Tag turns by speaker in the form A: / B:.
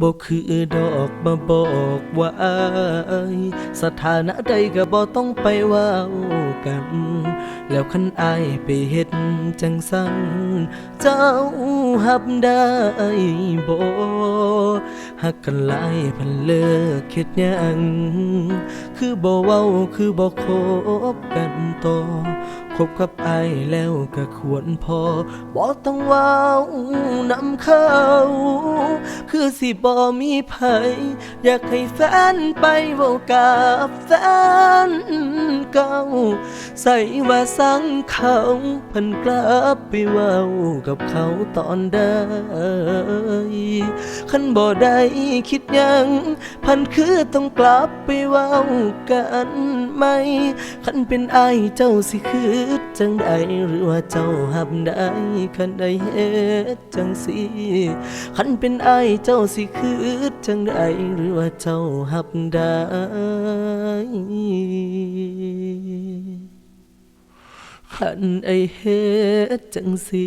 A: บ่คือดอกมาบอกว่าอายสถานะใดก็บ่ต้องไปว้ากัน แล้วคันอายไปเฮ็ดจังสันเจ้าหับได้บ่หักกันหลายพันเลิกเฮ็ดหยังคือบ่เว้าคือบ่คบกันต่อคบกับไอายแล้วก็ควรพอบ่ต้องว้าวนำเขา คือสิบ่มีไผอยากให้แฟนไปเว้ากับแฟนเก่าใส่ว่าสั่งเขาเพิ่นกลับไปเว้ากับเขาตอนใดคันบ่ได้คิดยังเพันคือต้องกลับไปเว้ากันไหมคันเป็นไอเจ้าสิคือจังใดหรือว่าเจ้าหับได้คันได้เฮ็ดจังสิคันเป็นไอายเจ้าสิคือจังใดหรือว่าเจ้าหับได้ขันไอเฮ็ดจังสี